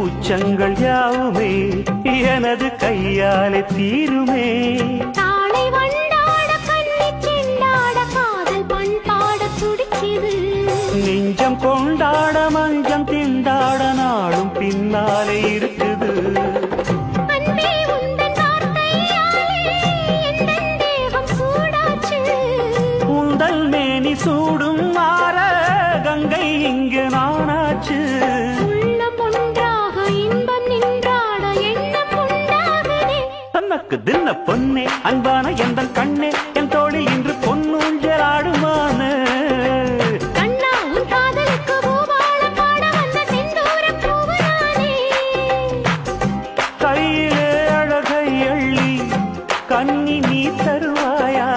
அச்சங்கள் யாவுமே எனது கையாலே தீருமே. தாளை வண்டாட கண்ணி செண்டாட காதல் பண்பாட துடிக்குது. நெஞ்சம் கொண்டாட மஞ்சம் திண்டாட நாளும் பின்னாலே இருக்குது. சூடும் மாற கங்கை இங்கு நானாச்சு உனக்கு தின்ன பொன்னே அன்பான எந்த கண்ணே என் தோழி இன்று பொன்னூஞ்சலாடுமான கையிலே அழகை எள்ளி கண்ணி நீ தருவாயா?